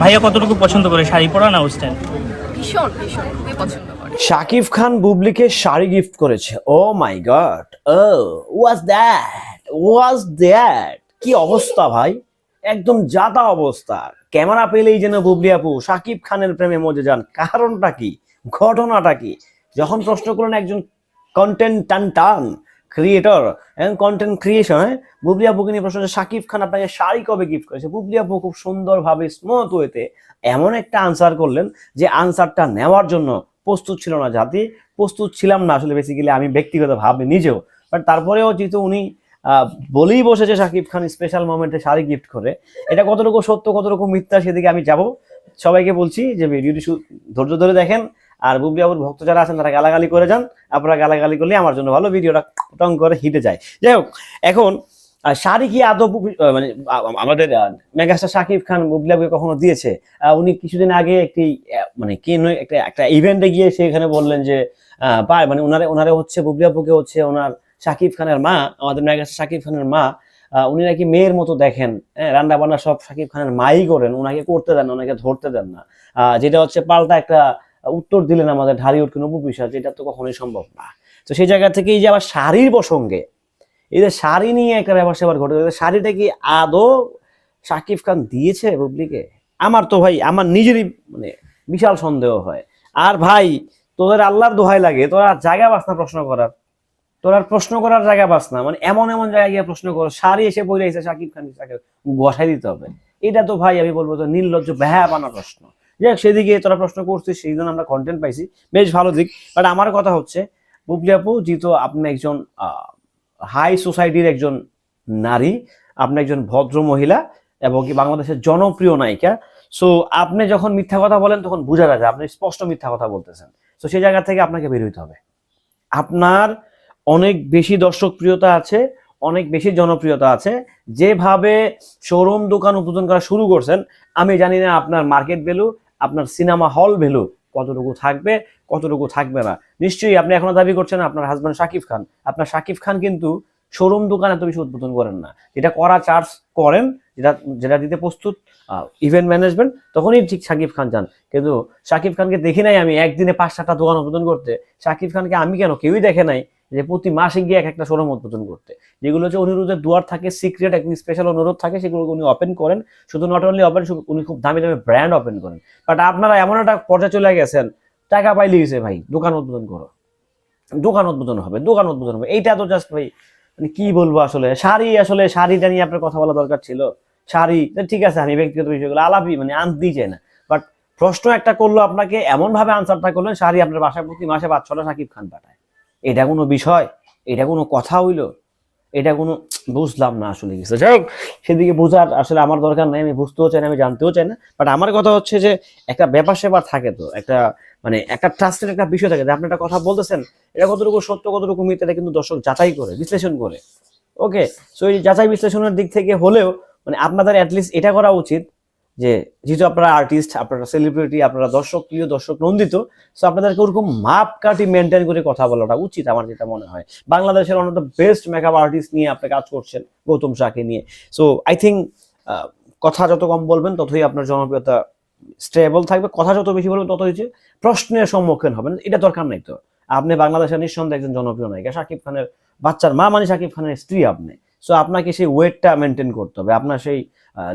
ভাইয়া কতটুকু পছন্দ করে শাড়ি পরা না ওয়েস্টার্ন ভীষণ ভীষণ খুবই পছন্দ করে। শাকিব খান বুবলিকে শাড়ি গিফট করেছে। ও my god oh was that was that কি অবস্থা ভাই? একদম জাতা অবস্থা। ক্যামেরা পেলেই যেন বুবলি আপু শাকিব খানের প্রেমে মজে যান। কারণটা কি? ঘটনাটা কি? যখন প্রশ্ন করলেন একজন কন্টেন্ট টান টান ক্রিয়েটর এবং কন্টেন্ট ক্রিয়েশন হ্যাঁ বুবলি আপুকে নিয়ে প্রশ্ন শাকিব খান আপনাকে শাড়ি কবে গিফট করেছে? বুবলি আপু খুব সুন্দরভাবে স্মুথ ওয়েতে এমন একটা আনসার করলেন যে আনসারটা নেওয়ার জন্য প্রস্তুত ছিল না জাতি, প্রস্তুত ছিলাম না আসলে বেসিক্যালি আমি ব্যক্তিগত ব্যক্তিগতভাবে নিজেও। বাট তারপরেও যেহেতু উনি বলেই বসেছে শাকিব খান স্পেশাল মোমেন্টে শাড়ি গিফট করে, এটা কতটুকু সত্য, কতটুকু মিথ্যা সেদিকে আমি যাব? সবাইকে বলছি যে ভিডিওটি ধৈর্য ধরে দেখেন। আর বুবলি বাবুর ভক্ত যারা আছেন তারা গালাগালি করে যান। আপনারা গালাগালি করলে আমার জন্য ভালো ভিডিওটা টং করে হিটে যায়। যাই হোক এখন শাড়ি কি আদৌ বুবলি- আহ, মানে আমাদের মেগাস্টার শাকিব খান বুবলি কখনো দিয়েছে? উনি কিছুদিন আগে একটি মানে কি একটা একটা ইভেন্টে গিয়ে সেখানে বললেন যে পায় মানে ওনারে ওনারে হচ্ছে বুবলি হচ্ছে ওনার শাকিব খানের মা আমাদের মেগাস্টার শাকিব খানের মা। উনি নাকি মেয়ের মতো দেখেন হ্যাঁ রান্না বান্না সব শাকিব খানের মাই করেন ওনাকে করতে দেন ওনাকে ধরতে দেন না। যেটা হচ্ছে পাল্টা একটা উত্তর দিলেন আমাদের ঢালি উঠকে উপবিশ্বাস যেটা তো কখনোই সম্ভব না তো সেই জায়গা থেকে এই যে আবার শাড়ির প্রসঙ্গে এই যে শাড়ি নিয়ে একটা ব্যাপার সেবার ঘটে শাড়িটা কি আদৌ শাকিব খান দিয়েছে বুবলিকে আমার তো ভাই আমার নিজেরই মানে বিশাল সন্দেহ হয় আর ভাই তোদের আল্লাহর দোহাই লাগে তোরা আর জায়গা পাস না প্রশ্ন করার তোর আর প্রশ্ন করার জায়গা পাস না মানে এমন এমন জায়গায় গিয়ে প্রশ্ন করো শাড়ি এসে বলে এসে শাকিব খান তাকে বসাই দিতে হবে এটা তো ভাই আমি বলব তো নির্লজ্জ ব্যাহা বানা প্রশ্ন যাই সেদিকে তোরা প্রশ্ন করছিস, সেই জন্য আমরা কন্টেন্ট পাইছি। বেশ ভালো দিক। বাট আমার কথা হচ্ছে, বুবলি আপু, যেহেতু আপনি একজন হাই সোসাইটির একজন নারী, আপনি একজন ভদ্র মহিলা এবং কি বাংলাদেশের জনপ্রিয় নায়িকা সো আপনি যখন মিথ্যা কথা বলেন, তখন বোঝা যায় আপনি স্পষ্ট মিথ্যা কথা বলতেছেন। তো সেই জায়গা থেকে আপনাকে বের হইতে হবে। আপনার অনেক বেশি দর্শক প্রিয়তা আছে, অনেক বেশি জনপ্রিয়তা আছে। যেভাবে শোরুম দোকান উদ্বোধন করা শুরু করছেন, আমি জানি না আপনার মার্কেট ভ্যালু আপনার সিনেমা হল ভ্যালু কতটুকু থাকবে কতটুকু থাকবে না। নিশ্চয়ই আপনি এখনও দাবি করছেন আপনার হাজব্যান্ড শাকিব খান। আপনার শাকিব খান কিন্তু শোরুম দোকান এত বেশি উদ্বোধন করেন না। যেটা করা চার্জ করেন, যেটা যেটা দিতে প্রস্তুত ইভেন্ট ম্যানেজমেন্ট তখনই ঠিক শাকিব খান যান। কিন্তু শাকিব খানকে দেখি নাই আমি, একদিনে পাঁচ সাতটা দোকান উদ্বোধন করতে। শাকিব খানকে আমি কেন? কেউই দেখে নাই। যে প্রতি মাসে গিয়ে এক একটা শোরুম উদ্বোধন করতে। যেগুলো হচ্ছে অনুরোধের দুয়ার থাকে, সিক্রেট, একদম স্পেশাল অনুরোধ থাকে, সেগুলো উনি ওপেন করেন। শুধু নট অনলি ওপেন উনি খুব দামি দামি ব্র্যান্ড ওপেন করেন। বাট আপনারা এমন একটা পর্যায়ে চলে গেছেন, টাকা পাইলে গেছে ভাই, দোকান উদ্বোধন করো। দোকান উদ্বোধন হবে, দোকান উদ্বোধন হবে। এইটা তো জাস্ট ভাই মানে কি বলব আসলে? শাড়ি আসলে, শাড়িটা নিয়ে আপনার কথা বলা দরকার ছিল। শাড়ি ঠিক আছে, আমি ব্যক্তিগত বিষয়গুলো আলাপই মানে আনতেই চাই না। বাট প্রশ্ন একটা করল আপনাকে এমন ভাবে আনসারটা করলেন, শাড়ি আপনার বাসায় প্রতি মাসে পাঁচ ছটা সাকিব খান পাঠায়। এটা কোনো বিষয়, এটা কোনো কথা হইল, এটা কোনো, বুঝলাম না আসলে কিছু। যাই হোক, সেদিকে বোঝার আসলে আমার দরকার নাই, আমি বুঝতেও চাই না, আমি জানতেও চাই না। বাট আমার কথা হচ্ছে যে, একটা ব্যাপার সেবার থাকে তো, একটা মানে একটা ট্রাস্টের একটা বিষয় থাকে যে, আপনি একটা কথা বলতেছেন, এটা কতটুকু সত্য, কতটুকু মিথ্যা, এটা কিন্তু দর্শক যাচাই করে, বিশ্লেষণ করে। ওকে সো এই যাচাই বিশ্লেষণের দিক থেকে হলেও মানে আপনাদের অ্যাটলিস্ট এটা করা উচিত যে যেহেতু আপনারা আর্টিস্ট আপনারা সেলিব্রিটি আপনারা দর্শক, প্রিয় দর্শক, নন্দিত সো আপনাদেরকে ওরকম মাপকাঠি মেনটেন করে কথা বলাটা উচিত আমার যেটা মনে হয়। বাংলাদেশের অন্য বেস্ট মেকআপ আর্টিস্ট নিয়ে আপনি কাজ করছেন, গৌতম শাহকে নিয়ে। সো আই থিঙ্ক কথা যত কম বলবেন, ততই আপনার জনপ্রিয়তা স্টেবল থাকবে। কথা যত বেশি বলবেন তত হচ্ছে প্রশ্নের সম্মুখীন হবেন, এটা দরকার নাই তো। আপনি বাংলাদেশের নিঃসন্দেহে একজন জনপ্রিয় নায়িকা। শাকিব খানের বাচ্চার মা মানে শাকিব খানের স্ত্রী আপনি। সো আপনাকে সেই ওয়েটটা মেনটেন করতে হবে, আপনার সেই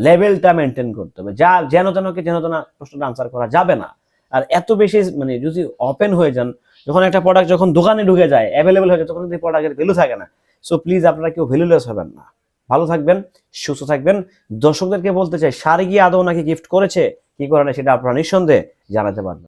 লেভেলটা মেনটেন করতে হবে। যা, যেন তেনকে যেন তেন প্রশ্নটা আনসার করা যাবে না। আর এত বেশি মানে যদি ওপেন হয়ে যান, যখন একটা প্রোডাক্ট যখন দোকানে ঢুকে যায় অ্যাভেলেবেল হয়ে যায়, তখন কিন্তু প্রোডাক্টের ভ্যালু থাকে না। সো প্লিজ আপনারা কেউ ভ্যালুলেস হবেন না। ভালো থাকবেন, সুস্থ থাকবেন। দর্শকদেরকে বলতে চাই শাড়ি কি আদৌ নাকি গিফট করেছে, কি করে না সেটা আপনারা নিঃসন্দেহে জানাতে পারবেন।